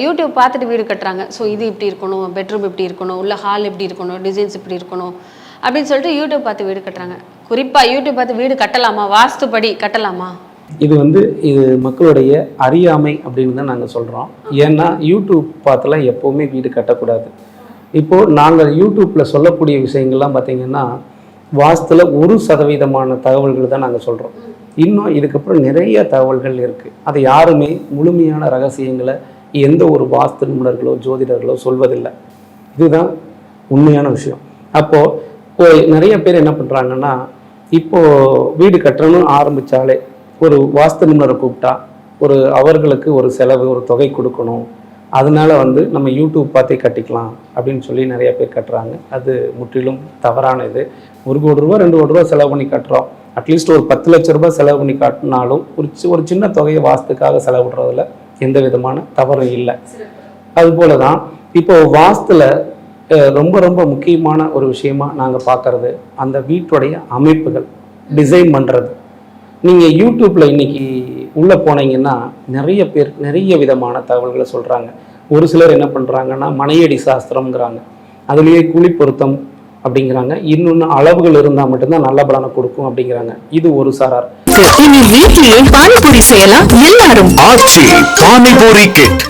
YouTube பார்த்துட்டு வீடு கட்டுறாங்க. ஸோ இது இப்படி இருக்கணும் பெட்ரூம் இப்படி இருக்கணும் உள்ள ஹால் இப்படி இருக்கணும் டிசைன்ஸ் இப்படி இருக்கணும் அப்படின்னு சொல்லிட்டு யூடியூப் பார்த்து வீடு கட்டுறாங்க. குறிப்பாக யூடியூப் பார்த்து வீடு கட்டலாமா? வாஸ்துப்படி கட்டலாமா? இது வந்து இது மக்களுடைய அறியாமை அப்படின்னு தான் நாங்கள் சொல்கிறோம் ஏன்னா யூடியூப் பார்த்துலாம் எப்போவுமே வீடு கட்டக்கூடாது. இப்போது நாங்கள் யூடியூப்பில் சொல்லக்கூடிய விஷயங்கள்லாம் பார்த்தீங்கன்னா வாஸ்துல ஒரு சதவீதமான தகவல்கள் தான் நாங்கள் சொல்கிறோம் இன்னும் இதுக்கப்புறம் நிறைய தகவல்கள் இருக்குது அதை யாருமே முழுமையான ரகசியங்களை எந்த ஒரு வாஸ்து நிபுணர்களோ ஜோதிடர்களோ சொல்வதில்லை. இதுதான் உண்மையான விஷயம். அப்போது நிறைய பேர் என்ன பண்ணுறாங்கன்னா இப்போது வீடு கட்டணும்னு ஆரம்பித்தாலே ஒரு வாஸ்து நிபுணரை கூப்பிட்டா ஒரு அவர்களுக்கு ஒரு செலவு ஒரு தொகை கொடுக்கணும். அதனால வந்து நம்ம யூடியூப் பார்த்தே கட்டிக்கலாம் அப்படின்னு சொல்லி நிறைய பேர் கட்டுறாங்க. அது முற்றிலும் தவறான இது. ஒரு கோடி ரூபா ரெண்டு கோடி ரூபா செலவு பண்ணி கட்டுறோம். அட்லீஸ்ட் ஒரு பத்து லட்ச ரூபாய் செலவு பண்ணி காட்டினாலும் ஒரு சி- ஒரு சின்ன தொகையை வாஸ்துக்காக செலவிடுறதுல எந்த விதமான தவறும் இல்லை. அதுபோல தான் இப்போ வாஸ்துல ரொம்ப ரொம்ப முக்கியமான ஒரு விஷயமா நாங்கள் பார்க்கறது அந்த வீட்டுடைய அமைப்புகள் டிசைன் பண்ணுறது நீங்கள் யூடியூப்பில் இன்னைக்கு உள்ளே போனீங்கன்னா நிறைய பேர் நிறைய விதமான தகவல்களை சொல்கிறாங்க ஒரு சிலர் என்ன பண்ணுறாங்கன்னா மனையடி சாஸ்திரம்ங்கிறாங்க. அதுலேயே குழி பொருத்தம் அப்படிங்கிறாங்க. இன்னொன்று அளவுகள் இருந்தால் மட்டும்தான் நல்ல பலனை கொடுக்கும் அப்படிங்கிறாங்க. இது ஒரு சாரார். இனி வீட்டிலே பானிபூரி செய்யலாம். எல்லாரும். ஆச்சி பானிபூரி கிட்